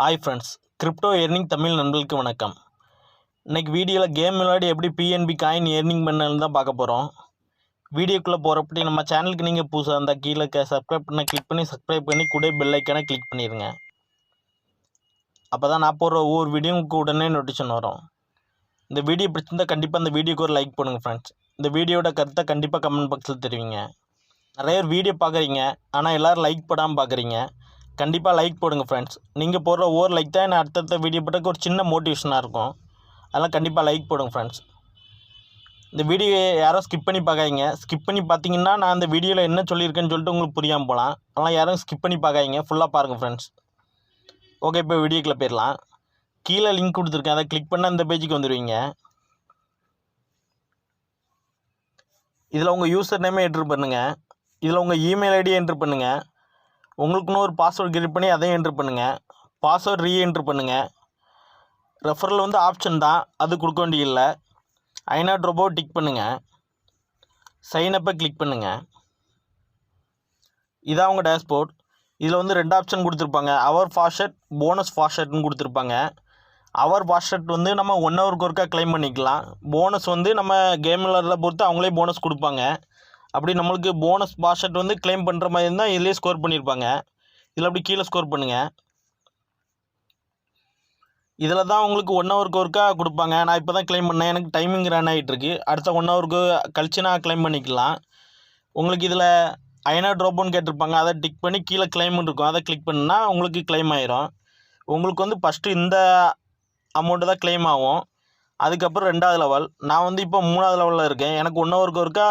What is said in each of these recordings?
Hi friends crypto earning Tamil நண்பர்களுக்கு வணக்கம். இன்றைக்கி வீடியோவில் கேம் விளையாடி எப்படி பிஎன்பி காயின் ஏர்னிங் பண்ணலன்னு தான் பார்க்க போகிறோம் வீடியோக்குள்ளே போகிறப்படி நம்ம சேனலுக்கு நீங்கள் புதுசாக இருந்தால் கீழே சப்ஸ்கிரைப் பண்ண கிளிக் பண்ணி சப்ஸ்கிரைப் பண்ணி கூட பெல் ஐக்கானை கிளிக் பண்ணிடுங்க அப்போ தான் நான் போடுற ஒவ்வொரு வீடியோ உடனே நோட்டிஃபிகேஷன் வரும். இந்த வீடியோ பிடிச்சிருந்தால் கண்டிப்பாக இந்த வீடியோக்கு ஒரு லைக் பண்ணுங்கள் ஃப்ரெண்ட்ஸ் இந்த வீடியோட கருத்தை கண்டிப்பாக கமெண்ட் பாக்ஸில் தெரிவிங்க. நிறைய பேர் வீடியோ பார்க்குறீங்க ஆனால் எல்லோரும் லைக் போடாமல் பார்க்குறீங்க. கண்டிப்பாக லைக் போடுங்க ஃப்ரெண்ட்ஸ் நீங்கள் போடுற ஒவ்வொரு லைக் தான் நான் அடுத்தடுத்த வீடியோ போட்டக்கு ஒரு சின்ன மோட்டிவேஷனாக இருக்கும். அதெல்லாம் கண்டிப்பாக லைக் போடுங்க ஃப்ரெண்ட்ஸ் இந்த வீடியோ யாரும் ஸ்கிப் பண்ணி பார்க்காதீங்க. ஸ்கிப் பண்ணி பார்த்தீங்கன்னா நான் அந்த வீடியோவில் என்ன சொல்லியிருக்கேன்னு சொல்லிட்டு உங்களுக்கு புரியாமல் போகலாம் அதெல்லாம் யாரும் ஸ்கிப் பண்ணி பார்க்காதீங்க. ஃபுல்லாக பாருங்கள் ஃப்ரெண்ட்ஸ் ஓகே இப்போ வீடியோக்குள்ளே போயிடலாம். கீழே லிங்க் கொடுத்துருக்கேன். அதை கிளிக் பண்ணால் இந்த பேஜுக்கு வந்துடுவீங்க இதில் உங்கள் யூசர் நேமே என்ட்ரு பண்ணுங்கள் இதில் உங்கள் இமெயில் ஐடி என்ட்ரு பண்ணுங்கள் உங்களுக்குன்னு ஒரு பாஸ்வேர்டு கிரியேட் பண்ணி அதையும் என்ட்ரு பண்ணுங்கள் பாஸ்வேர்டு ரீ என்ட்ரு பண்ணுங்கள் ரெஃபரல் வந்து ஆப்ஷன் தான். அது கொடுக்க வேண்டியதில்லை. ஐநாட் ரோபோ டிக் பண்ணுங்கள் சைனப்பை கிளிக் பண்ணுங்கள் இதான் உங்கள் டேஷ்போர்ட் இதில் வந்து ரெண்டு ஆப்ஷன் கொடுத்துருப்பாங்க. அவர் ஃபாஸ்ட் போனஸ் ஃபாஸ்ட்னு கொடுத்துருப்பாங்க. அவர் ஃபாஸ்ட் வந்து நம்ம ஒன் ஹவருக்கு ஒருக்கா க்ளைம் பண்ணிக்கலாம். போனஸ் வந்து நம்ம கேம் விளாட்றத பொறுத்து அவங்களே போனஸ் கொடுப்பாங்க. அப்படி நம்மளுக்கு போனஸ் பாஸ்ட் வந்து க்ளைம் பண்ணுற மாதிரி இருந்தால் இதுலேயே ஸ்கோர் பண்ணியிருப்பாங்க இதில் அப்படி கீழே ஸ்கோர் பண்ணுங்கள் இதில் தான் உங்களுக்கு ஒன் ஹவருக்கு ஒருக்கா கொடுப்பாங்க. நான் இப்போ தான் க்ளைம் பண்ணேன். எனக்கு டைமிங் ரன் ஆகிட்டுருக்கு அடுத்த ஒன் ஹவருக்கு கழிச்சு நான் க்ளைம் பண்ணிக்கலாம். உங்களுக்கு இதில் ஐநா ட்ராப்னு கேட்டிருப்பாங்க. அதை டிக் பண்ணி கீழே கிளைம் இருக்கும். அதை கிளிக் பண்ணால் உங்களுக்கு க்ளைம் ஆயிரும். உங்களுக்கு வந்து ஃபஸ்ட்டு இந்த அமௌண்ட்டு தான் க்ளைம் ஆகும். அதுக்கப்புறம் ரெண்டாவது லெவல் நான் வந்து இப்போ மூணாவது லெவலில் இருக்கேன். எனக்கு ஒன் ஹவருக்கு ஒருக்கா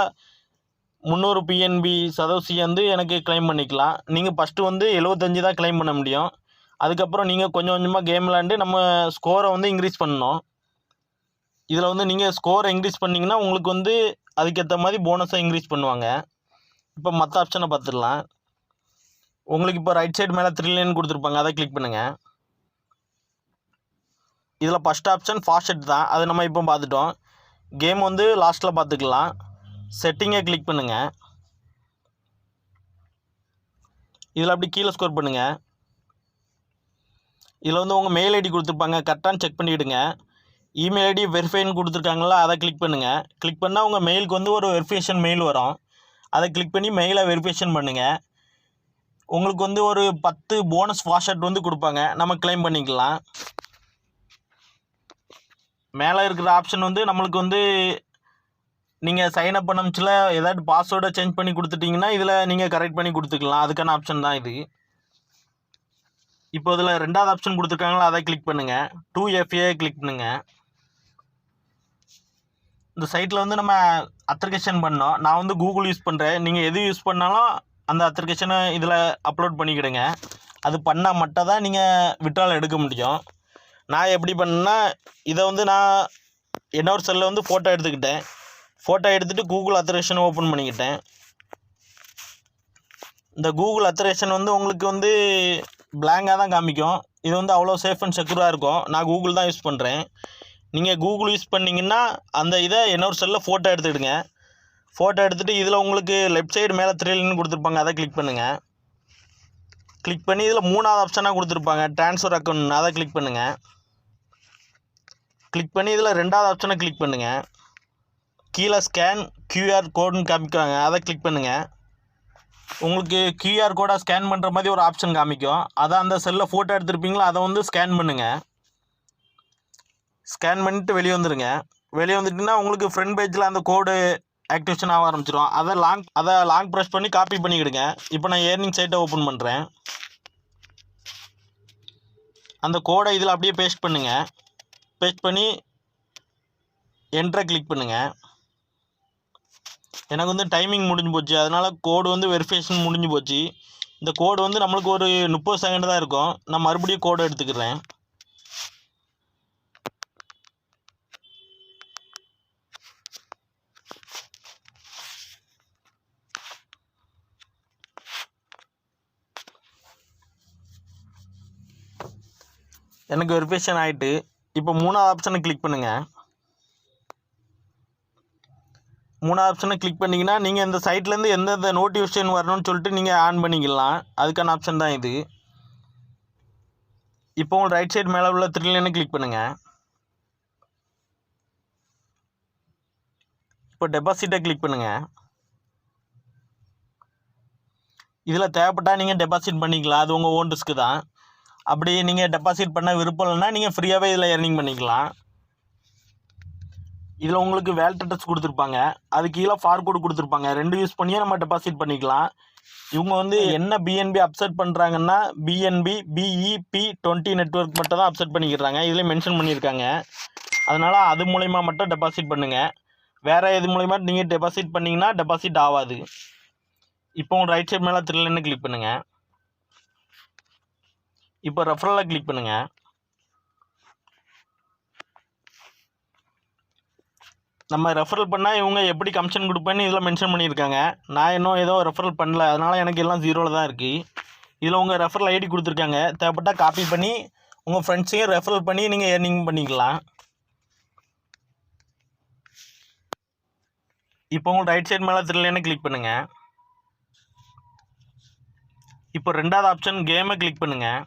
முந்நூறு பிஎன்பி சதவசி வந்து எனக்கு க்ளைம் பண்ணிக்கலாம். நீங்கள் ஃபஸ்ட்டு வந்து எழுபத்தஞ்சி தான் கிளைம் பண்ண முடியும். அதுக்கப்புறம் நீங்கள் கொஞ்சம் கொஞ்சமாக கேம் விளாண்டு நம்ம ஸ்கோரை வந்து இன்க்ரீஸ் பண்ணணும். இதில் வந்து நீங்கள் ஸ்கோரை இன்க்ரீஸ் பண்ணிங்கன்னா உங்களுக்கு வந்து அதுக்கேற்ற மாதிரி போனஸை இன்க்ரீஸ் பண்ணுவாங்க. இப்போ மற்ற ஆப்ஷனை பார்த்துடலாம் உங்களுக்கு இப்போ ரைட் சைடு மேலே த்ரீ லைன் கொடுத்துருப்பாங்க. அதை கிளிக் பண்ணுங்கள் இதில் ஃபஸ்ட் ஆப்ஷன் ஃபாஸ்ட் தான். அது நம்ம இப்போ பார்த்துட்டோம் கேம் வந்து லாஸ்ட்டில் பார்த்துக்கலாம் செட்டிங்கை கிளிக் பண்ணுங்கள் இதில் அப்படி கீழே ஸ்கோர் பண்ணுங்கள் இதில் வந்து உங்கள் மெயில் ஐடி கொடுத்துருப்பாங்க. கரெக்டான செக் பண்ணிவிடுங்க இமெயில் ஐடி வெரிஃபைன்னு கொடுத்துருக்காங்களா அதை கிளிக் பண்ணுங்கள் கிளிக் பண்ணால் உங்கள் மெயிலுக்கு வந்து ஒரு வெரிஃபிகேஷன் மெயில் வரும். அதை கிளிக் பண்ணி மெயிலை வெரிஃபிகேஷன் பண்ணுங்கள் உங்களுக்கு வந்து ஒரு பத்து போனஸ் வாஷர்ட் வந்து கொடுப்பாங்க. நம்ம கிளைம் பண்ணிக்கலாம். மேலே இருக்கிற ஆப்ஷன் வந்து நம்மளுக்கு வந்து நீங்கள் சைன் அப் பண்ணமிச்சில் ஏதாட்டு பாஸ்வேர்டை சேஞ்ச் பண்ணி கொடுத்துட்டிங்கன்னா இதில் நீங்கள் கரெக்ட் பண்ணி கொடுத்துக்கலாம். அதுக்கான ஆப்ஷன் தான் இது. இப்போ இதில் ரெண்டாவது ஆப்ஷன் கொடுத்துருக்காங்களா அதை கிளிக் பண்ணுங்கள் டூ எஃப்ஏ கிளிக் பண்ணுங்கள் இந்த சைட்டில் வந்து நம்ம அப்ளிகேஷன் பண்ணோம். நான் வந்து கூகுள் யூஸ் பண்ணுறேன் நீங்கள் எது யூஸ் பண்ணாலும் அந்த அப்ளிகேஷனை இதில் அப்லோட் பண்ணிக்கிடுங்க. அது பண்ணால் மட்டும் தான் நீங்கள் விட்ரால் எடுக்க முடியும். நான் எப்படி பண்ணேன்னா இதை வந்து நான் என்னோட செல்லில் வந்து ஃபோட்டோ எடுத்துக்கிட்டேன். ஃபோட்டோ எடுத்துகிட்டு கூகுள் அத்தரேஷன் ஓப்பன் பண்ணிக்கிட்டேன். இந்த கூகுள் அத்தரேஷன் வந்து உங்களுக்கு வந்து பிளாங்காக தான் காமிக்கும். இது வந்து அவ்வளோ சேஃப் அண்ட் செக்யூராக இருக்கும். நான் கூகுள் தான் யூஸ் பண்ணுறேன் நீங்கள் கூகுள் யூஸ் பண்ணிங்கன்னா அந்த இதை இன்னொரு செல்லில் ஃபோட்டோ எடுத்துக்கிடுங்க. ஃபோட்டோ எடுத்துகிட்டு இதில் உங்களுக்கு லெஃப்ட் சைடு மேலே த்ரீலின்னு கொடுத்துருப்பாங்க. அதை கிளிக் பண்ணுங்கள் கிளிக் பண்ணி இதில் மூணாவது ஆப்ஷனாக கொடுத்துருப்பாங்க. ட்ரான்ஸ்ஃபர் அக்கௌண்ட் அதை கிளிக் பண்ணுங்கள் கிளிக் பண்ணி இதில் ரெண்டாவது ஆப்ஷனை கிளிக் பண்ணுங்கள் கீழே ஸ்கேன் கியூஆர் கோடுன்னு காமிக்கிறாங்க. அதை கிளிக் பண்ணுங்கள் உங்களுக்கு கியூஆர் கோடை ஸ்கேன் பண்ணுற மாதிரி ஒரு ஆப்ஷன் காமிக்கும். அதை அந்த செல்லில் ஃபோட்டோ எடுத்துருப்பீங்களோ? அதை வந்து ஸ்கேன் பண்ணுங்கள் ஸ்கேன் பண்ணிவிட்டு வெளியே வந்துடுங்க வெளியே வந்துட்டிங்கன்னா உங்களுக்கு ஃப்ரண்ட் பேஜில் அந்த கோடு ஆக்டிவேஷன் ஆக ஆரம்பிச்சிடும் அதை லாங் அதை லாங் ப்ரெஸ் பண்ணி காப்பி பண்ணிக்கிடுங்க. இப்போ நான் ஏர்னிங் சைட்டை ஓப்பன் பண்ணுறேன் அந்த கோடை இதில் அப்படியே பேஸ்ட் பண்ணுங்கள் பேஸ்ட் பண்ணி என்ட்ரை கிளிக் பண்ணுங்கள் எனக்கு வந்து டைமிங் முடிஞ்சு போச்சு. அதனால் கோடு வந்து வெரிஃபிகேஷன் முடிஞ்சு போச்சு. இந்த கோடு வந்து நம்மளுக்கு ஒரு முப்பது செகண்ட் தான் இருக்கும். நான் மறுபடியும் கோடு எடுத்துக்கிறேன். எனக்கு வெரிஃபிகேஷன் ஆகிட்டு இப்போ மூணாவது ஆப்ஷனை கிளிக் பண்ணுங்கள் மூணாவது ஆப்ஷனை கிளிக் பண்ணிங்கன்னா நீங்கள் இந்த சைட்லேருந்து எந்தெந்த நோட்டிஃபிகேஷன் வரணும்னு சொல்லிட்டு நீங்கள் ஆன் பண்ணிக்கலாம். அதுக்கான ஆப்ஷன் தான் இது. இப்போ உங்கள் ரைட் சைடு மேலே உள்ள த்ரீ கிளிக் பண்ணுங்கள் இப்போ டெபாசிட்டை கிளிக் பண்ணுங்கள் இதில் தேவைப்பட்டால் நீங்கள் டெபாசிட் பண்ணிக்கலாம். அது உங்கள் ஓன் ரிஸ்க்கு தான். அப்படி நீங்கள் டெபாசிட் பண்ண விருப்பம் இல்லைன்னா நீங்கள் ஃப்ரீயாகவே இதில் ஏர்னிங் பண்ணிக்கலாம். இதில் உங்களுக்கு வேல்ட் அட்ரஸ் கொடுத்துருப்பாங்க. அது கீழே ஃபார் கோடு கொடுத்துருப்பாங்க. ரெண்டு யூஸ் பண்ணியே நம்ம டெபாசிட் பண்ணிக்கலாம். இவங்க வந்து என்ன பிஎன்பி அப்செட் பண்ணுறாங்கன்னா பிஎன்பி பிஇபி டுவெண்ட்டி நெட்ஒர்க் மட்டும் தான் அப்செட் பண்ணிக்கிறாங்க. இதில் மென்ஷன் பண்ணியிருக்காங்க. அதனால் அது மூலயமா மட்டும் டெபாசிட் பண்ணுங்கள் வேறு எது மூலயமா நீங்கள் டெபாசிட் பண்ணிங்கன்னா டெபாசிட் ஆகாது. இப்போ உங்கள் ரைட் சைட் மேலே த்ரில்லுன்னு கிளிக் பண்ணுங்கள் இப்போ ரெஃபரலில் கிளிக் பண்ணுங்கள் நம்ம ரெஃபரல் பண்ணால் இவங்க எப்படி கமிஷன் கொடுப்பேன்னு இதில் மென்ஷன் பண்ணியிருக்காங்க. நான் இன்னும் ஏதோ ரெஃபரல் பண்ணல. அதனால் எனக்கு எல்லாம் ஜீரோவில் தான் இருக்குது இதில் உங்கள் ரெஃபரல் ஐடி கொடுத்துருக்காங்க. தேவைப்பட்டால் காப்பி பண்ணி உங்கள் ஃப்ரெண்ட்ஸையும் ரெஃபரல் பண்ணி நீங்கள் ஏர்னிங் பண்ணிக்கலாம். இப்போ உங்கள் ரைட் சைட் மேலே த்ரில்லுன்னு கிளிக் பண்ணுங்கள் இப்போ ரெண்டாவது ஆப்ஷன் கேமை கிளிக் பண்ணுங்கள்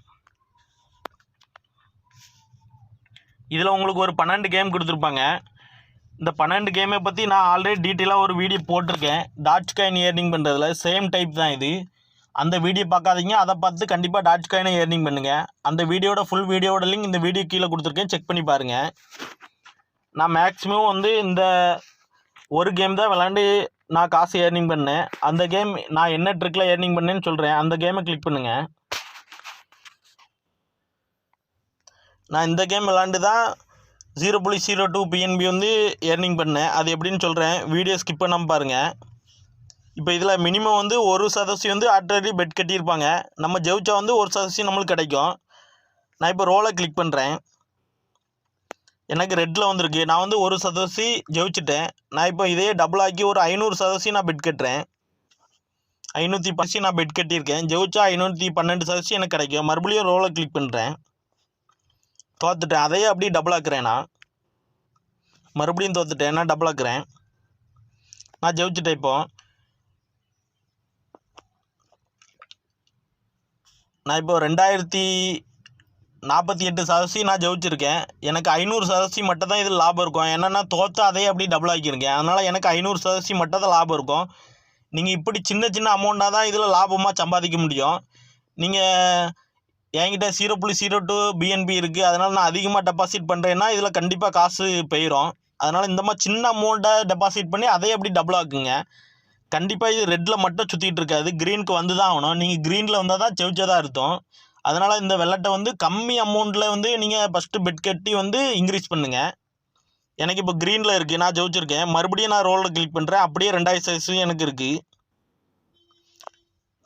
இதில் உங்களுக்கு ஒரு பன்னெண்டு கேம் கொடுத்துருப்பாங்க. இந்த பன்னெண்டு கேமை பற்றி நான் ஆல்ரெடி டீட்டெயிலாக ஒரு வீடியோ போட்டிருக்கேன். டாட்ச் காயின் ஏர்னிங் பண்ணுறதுல சேம் டைப் தான் இது. அந்த வீடியோ பார்க்காதீங்க. அதை பார்த்து கண்டிப்பாக டாட்ச் காயினை ஏர்னிங் பண்ணுங்கள் அந்த வீடியோட ஃபுல் வீடியோட லிங்க் இந்த வீடியோ கீழே கொடுத்துருக்கேன். செக் பண்ணி பாருங்கள் நான் மேக்ஸிமம் வந்து இந்த ஒரு கேம் தான் விளாண்டு நான் காசு ஏர்னிங் பண்ணேன். அந்த கேம் நான் என்ன ட்ரிக்கில் ஏர்னிங் பண்ணேன்னு சொல்கிறேன் அந்த கேமை கிளிக் பண்ணுங்கள் நான் இந்த கேம் விளாண்டு தான் ஜீரோ புள்ளி ஜீரோ டூ பிஎன்பி வந்து ஏர்னிங் பண்ணேன். அது எப்படின்னு சொல்கிறேன் வீடியோ ஸ்கிப் பண்ணாமல் பாருங்கள் இப்போ இதில் மினிமம் வந்து ஒரு சதவீதம் வந்து ஆல்ரெடி பெட் கட்டியிருப்பாங்க. நம்ம ஜெயிச்சா வந்து ஒரு சதவீதம் நம்மளுக்கு கிடைக்கும். நான் இப்போ ரோலை கிளிக் பண்ணுறேன் எனக்கு ரெட்டில் வந்திருக்கு. நான் வந்து ஒரு சதவீசி ஜெயிச்சிட்டேன். நான் இப்போ இதே டபுள் ஆக்கி ஒரு ஐநூறு சதவீசி நான் பெட் கட்டுறேன். ஐநூற்றி பசி நான் பெட் கட்டியிருக்கேன். ஜெயிச்சா ஐநூற்றி பன்னெண்டு சதவீசி எனக்கு கிடைக்கும். மறுபடியும் ரோலை கிளிக் பண்ணுறேன் தோத்துட்டேன். அதையே அப்படியே டபுள் ஆக்குறேன்? நான் மறுபடியும் தோத்துட்டேன். நான் டபுள் ஆக்குறேன். நான் ஜெயிச்சுட்டேன் இப்போ. நான் இப்போ ரெண்டாயிரத்தி நாற்பத்தி எட்டு சதவீசி நான் ஜெயிச்சிருக்கேன். எனக்கு ஐநூறு சதவீசி மட்டும் தான் இதில் லாபம் இருக்கும். ஏன்னா நான் தோற்று அதையே அப்படியே டபுள் ஆக்கியிருக்கேன் அதனால் எனக்கு ஐநூறு சதவீசி மட்டும் தான் லாபம் இருக்கும். நீங்கள் இப்படி சின்ன சின்ன அமௌண்ட்டாக தான் இதில் லாபமாக சம்பாதிக்க முடியும். நீங்கள் என்கிட்ட ஜீரோ புள்ளி ஜீரோ டூ பிஎன்பி இருக்குது அதனால் நான் அதிகமாக டெபாசிட் பண்ணுறேன்னா இதில் கண்டிப்பாக காசு போயிடும் அதனால் இந்த மாதிரி சின்ன அமௌண்ட்டை டெபாசிட் பண்ணி அதே அப்படி டபுள் ஆக்குங்க. கண்டிப்பாக இது ரெட்டில் மட்டும் சுற்றிட்டு இருக்காது. க்ரீனுக்கு வந்து தான் ஆகணும். நீங்கள் க்ரீனில் வந்தால் தான் செவிச்சதாக அர்த்தம். அதனால் இந்த வெள்ளட்டை வந்து கம்மி அமௌண்ட்டில் வந்து நீங்கள் ஃபஸ்ட்டு பெட் கட்டி வந்து இன்க்ரீஸ் பண்ணுங்கள் எனக்கு இப்போ க்ரீனில் இருக்குது நான் ஜெயிச்சிருக்கேன். மறுபடியும் நான் ரோலில் கிளிக் பண்ணுறேன் அப்படியே ரெண்டாயிரம் சைஸும் எனக்கு இருக்குது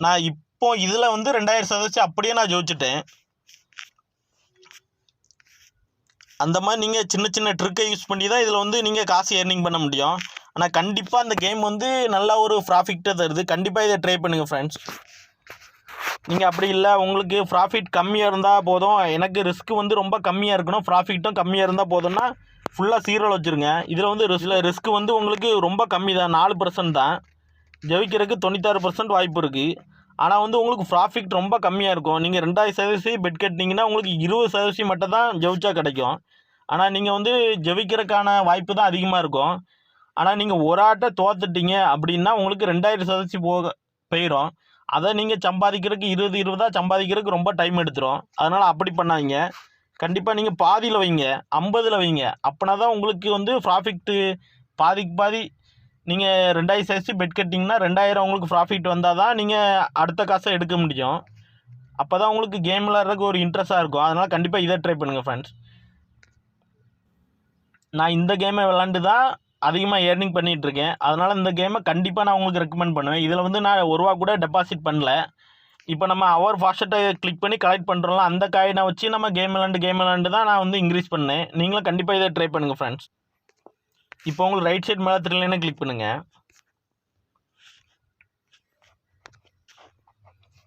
நான் இப்போ இதில் வந்து ரெண்டாயிரம் சதவீதம் அப்படியே நான் ஜோதிச்சிட்டேன். அந்த மாதிரி நீங்கள் சின்ன சின்ன ட்ரிக்கை யூஸ் பண்ணி தான் இதில் வந்து நீங்கள் காசு ஏர்னிங் பண்ண முடியும். ஆனால் கண்டிப்பாக அந்த கேம் வந்து நல்லா ஒரு ப்ராஃபிட்டை தருது. கண்டிப்பாக இதை ட்ரை பண்ணுங்கள் ஃப்ரெண்ட்ஸ் நீங்கள் அப்படி இல்லை. உங்களுக்கு ப்ராஃபிட் கம்மியாக இருந்தால் போதும். எனக்கு ரிஸ்க் வந்து ரொம்ப கம்மியாக இருக்கணும். ப்ராஃபிட்டும் கம்மியாக இருந்தால் போதும்னா ஃபுல்லாக சீரோவில் வச்சுருங்க. இதில் வந்து ரிஸ்கில் ரிஸ்க் வந்து உங்களுக்கு ரொம்ப கம்மி தான். நாலு பர்சன்ட் தான். ஜெயிக்கிறதுக்கு தொண்ணூத்தாறு பர்சன்ட் வாய்ப்பு இருக்குது ஆனால் வந்து உங்களுக்கு ப்ராஃபிட் ரொம்ப கம்மியாக இருக்கும். நீங்கள் ரெண்டாயிரம் சதவீசி பெட் கட்டினீங்கன்னா உங்களுக்கு இருபது சதவீதம் மட்டும் தான் ஜெயிச்சா கிடைக்கும். ஆனால் நீங்கள் வந்து ஜெயிக்கிறதுக்கான வாய்ப்பு தான் அதிகமாக இருக்கும். ஆனால் நீங்கள் ஒரு ஆட்டை தோத்துட்டீங்க அப்படின்னா உங்களுக்கு ரெண்டாயிரம் சதவீதம் போக போயிடும் அதை நீங்கள் சம்பாதிக்கிறதுக்கு இருபது இருபதாக சம்பாதிக்கிறதுக்கு ரொம்ப டைம் எடுத்துரும். அதனால் அப்படி பண்ணாதீங்க. கண்டிப்பாக நீங்கள் பாதியில் வைங்க. ஐம்பதில் வைங்க. அப்படின்னா தான் உங்களுக்கு வந்து ப்ராஃபிட்டு பாதிக்கு பாதி நீங்கள் ரெண்டாயிரம் சதவீதம் பெட் கட்டிங்கன்னா ரெண்டாயிரம் உங்களுக்கு ப்ராஃபிட் வந்தால் தான் நீங்கள் அடுத்த காசை எடுக்க முடியும். அப்போ தான் உங்களுக்கு கேம் விளாட்றதுக்கு ஒரு இன்ட்ரெஸ்ட்டாக இருக்கும். அதனால் கண்டிப்பாக இதை ட்ரை பண்ணுங்கள் ஃப்ரெண்ட்ஸ் நான் இந்த கேமை விளாண்டு தான் அதிகமாக ஏர்னிங் பண்ணிகிட்ருக்கேன் அதனால் இந்த கேமை கண்டிப்பாக நான் உங்களுக்கு ரெக்கமெண்ட் பண்ணுவேன். இதில் வந்து நான் ஒரு ரூபா கூட டெபாசிட் பண்ணல. இப்போ நம்ம அவர் ஃபாஸ்ட்டை கிளிக் பண்ணி கலெக்ட் பண்ணுறோம்ல அந்த காயினை வச்சு நம்ம கேம் விளாண்டு கேம் விளாண்டு தான் நான் வந்து இன்க்ரீஸ் பண்ணேன். நீங்களும் கண்டிப்பாக இதை ட்ரை பண்ணுங்கள் ஃப்ரெண்ட்ஸ் இப்போ உங்களுக்கு ரைட் சைட் மேலே திருலைன்னு கிளிக் பண்ணுங்கள்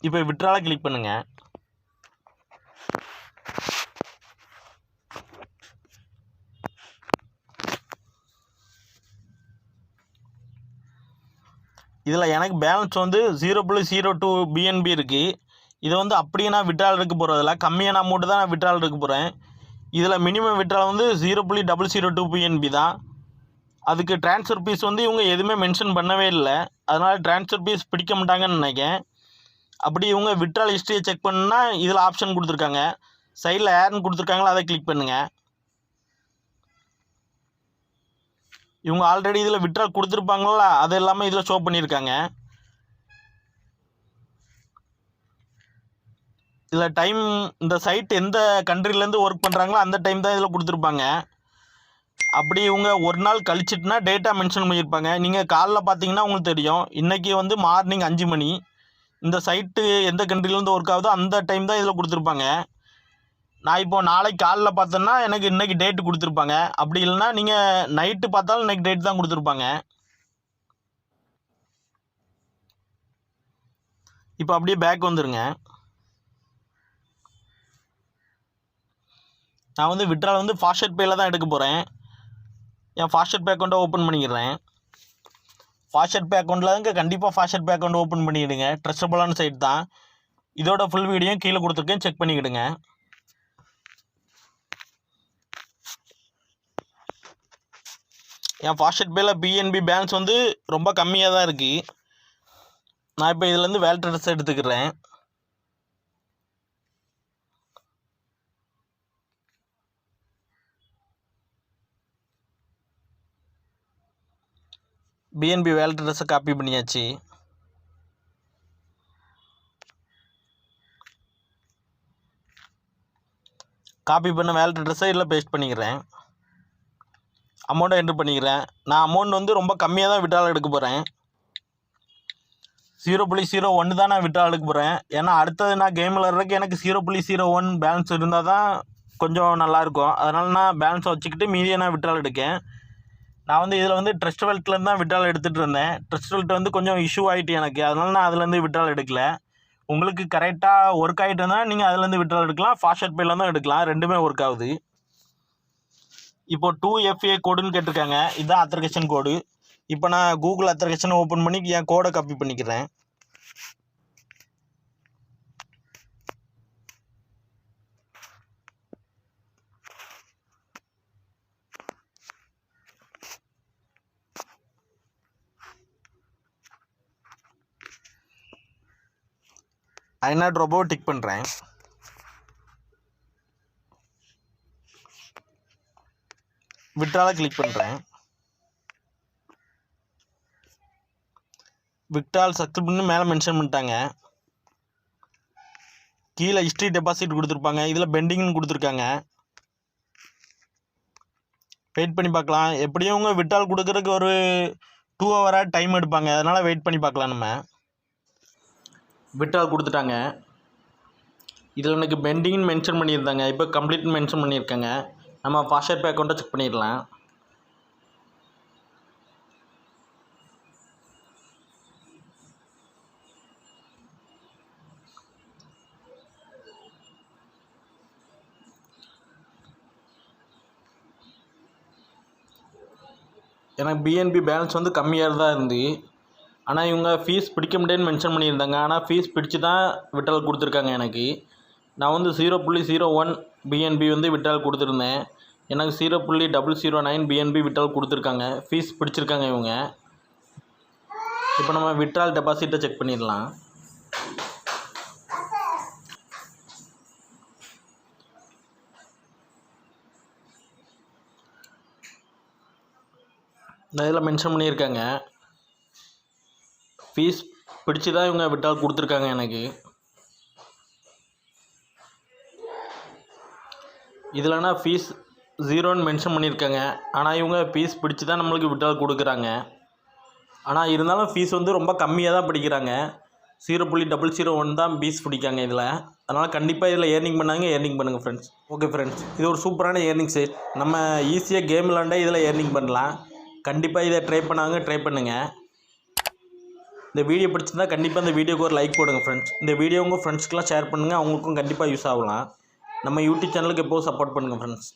இப்போ விட்ரால கிளிக் பண்ணுங்கள் இதில் எனக்கு பேலன்ஸ் வந்து ஜீரோ புள்ளி ஜீரோ டூ பிஎன்பி இருக்குது இதை வந்து அப்படியே நான் விட்ரால் இருக்க போகிறதில்ல கம்மியான அமௌண்ட்டு தான் நான் விட்ரால் இருக்க போகிறேன் இதில் மினிமம் விட்ரால் வந்து ஜீரோ புள்ளி டபுள் ஜீரோ டூ பிஎன்பி தான். அதுக்கு ட்ரான்ஸ்ஃபர் ஃபீஸ் வந்து இவங்க எதுவுமே மென்ஷன் பண்ணவே இல்லை. அதனால் ட்ரான்ஸ்ஃபர் ஃபீஸ் பிடிக்க மாட்டாங்கன்னு நினைக்கிறேன். அப்படி இவங்க விட்ரால் ஹிஸ்ட்ரியை செக் பண்ணால் இதில் ஆப்ஷன் கொடுத்துருக்காங்க. சைடில் ஏர்னு கொடுத்துருக்காங்களோ அதை கிளிக் பண்ணுங்கள் இவங்க ஆல்ரெடி இதில் விட்ரால் கொடுத்துருப்பாங்களா அது எல்லாமே இதில் ஷோ பண்ணியிருக்காங்க. இதில் டைம் இந்த சைட் எந்த கண்ட்ரிலேருந்து ஒர்க் பண்ணுறாங்களோ அந்த டைம் தான் இதில் கொடுத்துருப்பாங்க. அப்படி இவங்க ஒரு நாள் கழிச்சிட்டுனா டேட்டா மென்ஷன் பண்ணியிருப்பாங்க. நீங்கள் காலைல பார்த்தீங்கன்னா உங்களுக்கு தெரியும். இன்றைக்கி வந்து மார்னிங் அஞ்சு மணி. இந்த சைட்டு எந்த கண்ட்ரிலேருந்து ஒர்க் ஆகுதோ அந்த டைம் தான் இதில் கொடுத்துருப்பாங்க. நான் இப்போ நாளைக்கு காலைல பார்த்தேன்னா எனக்கு இன்றைக்கி டேட்டு கொடுத்துருப்பாங்க. அப்படி இல்லைன்னா நீங்கள் நைட்டு பார்த்தாலும் இன்றைக்கி டேட் தான் கொடுத்துருப்பாங்க. இப்போ அப்படியே பேக் வந்துடுங்க நான் வந்து விட்ரால் வந்து ஃபாஸ்ட் பேயில் தான் எடுக்க போகிறேன் என் ஃபாஸ்ட் பே அக்கௌண்ட்டை ஓப்பன் பண்ணிக்கிறேன். ஃபாஸ்ட் பே அக்கௌண்ட்டில் கண்டிப்பாக ஃபாஸ்ட் பே அக்கௌண்ட் ஓப்பன் பண்ணிக்கிடுங்க ட்ரஸ்டபுளான சைட் தான். இதோட ஃபுல் வீடியோ கீழே கொடுத்துருக்கேன் செக் பண்ணிக்கிடுங்க. என் ஃபாஸ்ட் பேயில் பிஎன்பி பேலன்ஸ் வந்து ரொம்ப கம்மியாக தான் இருக்குது நான் இப்போ இதுலேருந்து வேல்ட் ட்ரெஸ் எடுத்துக்கிறேன். பிஎன்பி வேல்ட் ட்ரெஸ்ஸை காப்பி பண்ணியாச்சு. காப்பி பண்ண வேல்ட் ட்ரெஸ்ஸை இதில் பேஸ்ட் பண்ணிக்கிறேன். அமௌண்ட்டை என்ட்ரு பண்ணிக்கிறேன். நான் அமௌண்ட் வந்து ரொம்ப கம்மியாக தான் விட்ரால் எடுக்க போகிறேன் ஜீரோ புள்ளி ஜீரோ ஒன்று தான் நான் விட்ரால் எடுக்க போகிறேன் ஏன்னா அடுத்தது நான் கேம் விளாட்றதுக்கு எனக்கு ஜீரோ புள்ளி ஜீரோ ஒன் பேலன்ஸ் இருந்தால் தான் கொஞ்சம் நல்லாயிருக்கும் அதனால் நான் பேலன்ஸை வச்சுக்கிட்டு மீதியை நான் விட்ரால் எடுக்கேன். நான் வந்து இதில் வந்து ட்ரஸ்ட் வெல்ட்லேருந்து தான் விட்ரால் எடுத்துகிட்டு இருந்தேன். ட்ரஸ்ட் வெல்ட் வந்து கொஞ்சம் இஷ்யூ ஆகிட்டு எனக்கு. அதனால் நான் அதுலேருந்து விட்ரால் எடுக்கல. உங்களுக்கு கரெக்டாக ஒர்க் ஆகிட்டு இருந்தால் நீங்கள் அதுலேருந்து விட்ரால் எடுக்கலாம். ஃபாஸ்ட் பேயில் தான் எடுக்கலாம். ரெண்டுமே ஒர்க் ஆகுது. இப்போ டூ எஃப்ஏ கோடுன்னு கேட்டிருக்காங்க. இதுதான் அத்தர்கேஷன் கோடு இப்போ நான் கூகுள் அத்தர்கேஷன் ஓப்பன் பண்ணி என் கோடை காப்பி பண்ணிக்கிறேன். ஐநாட் ரொபோ டிக் பண்ணுறேன் விட்ரால கிளிக் பண்ணுறேன் விட்ரால் சக்ஸஸ்ஃபுல்னு மேலே மென்ஷன் பண்ணிட்டாங்க. கீழே ஹிஸ்ட்ரி டெபாசிட் கொடுத்துருப்பாங்க. இதில் பெண்டிங்னு கொடுத்துருக்காங்க. வெயிட் பண்ணி பார்க்கலாம். எப்படியும் உங்கள் விட்ரால் கொடுக்குறதுக்கு ஒரு டூ ஹவராக டைம் எடுப்பாங்க. அதனால் வெயிட் பண்ணி பார்க்கலாம் நம்ம. விட்டால் கொடுத்துட்டாங்க. இதில் எனக்கு பெண்டிங்னு மென்ஷன் பண்ணியிருந்தாங்க. இப்போ கம்ப்ளீட்னு மென்ஷன் பண்ணியிருக்காங்க. நம்ம ஃபாஸ்ட் பே அக்கௌண்ட்டை செக் பண்ணிடலாம். எனக்கு பிஎன்பி பேலன்ஸ் வந்து கம்மியாக தான் இருந்து. ஆனால் இவங்க ஃபீஸ் பிடிக்க முடியாதுன்னு மென்ஷன் பண்ணியிருந்தாங்க. ஆனால் ஃபீஸ் பிடிச்சி தான் விட்ரால் கொடுத்துருக்காங்க எனக்கு. நான் வந்து ஜீரோ புள்ளி ஜீரோ ஒன் பிஎன்பி வந்து விட்ரால் கொடுத்துருந்தேன். எனக்கு ஜீரோ புள்ளி double zero nine BNB withdrawal கொடுத்துருக்காங்க. ஃபீஸ் பிடிச்சிருக்காங்க இவங்க. இப்போ நம்ம விட்ரால் டெபாசிட்டை செக் பண்ணிடலாம். இதில் மென்ஷன் பண்ணியிருக்காங்க. ஃபீஸ் பிடிச்சி தான் இவங்க விட்டால் கொடுத்துருக்காங்க எனக்கு. இதில்னா ஃபீஸ் ஜீரோன்னு மென்ஷன் பண்ணியிருக்காங்க. ஆனால் இவங்க ஃபீஸ் பிடிச்சி தான் நம்மளுக்கு விட்டால் கொடுக்குறாங்க. ஆனால் இருந்தாலும் ஃபீஸ் வந்து ரொம்ப கம்மியாக தான் பிடிக்கிறாங்க. ஜீரோ புள்ளி டபுள் ஜீரோ ஒன் தான் பீஸ் பிடிக்காங்க இதில். அதனால் கண்டிப்பாக இதில் ஏர்னிங் பண்ணாங்க ஏர்னிங் பண்ணுங்கள் ஃப்ரெண்ட்ஸ் ஓகே ஃப்ரெண்ட்ஸ் இது ஒரு சூப்பரான ஏர்னிங் சைட் நம்ம ஈஸியாக கேம் விளாண்டா இதில் ஏர்னிங் பண்ணலாம். கண்டிப்பாக இதை ட்ரை பண்ணாங்க ட்ரை பண்ணுங்கள் இந்த வீடியோ பிடிச்சிருந்தா கண்டிப்பாக இந்த வீடியோக்கு ஒரு லைக் போடுங்க ஃப்ரெண்ட்ஸ் இந்த வீடியோ உங்கள் ஃப்ரெண்ட்ஸ்க்கெலாம் ஷேர் பண்ணுங்கள் அவங்களுக்கும் கண்டிப்பாக யூஸ் ஆகலாம். நம்ம யூடியூப் சேனலுக்கு எப்போது சப்போர்ட் பண்ணுங்கள் ஃப்ரெண்ட்ஸ்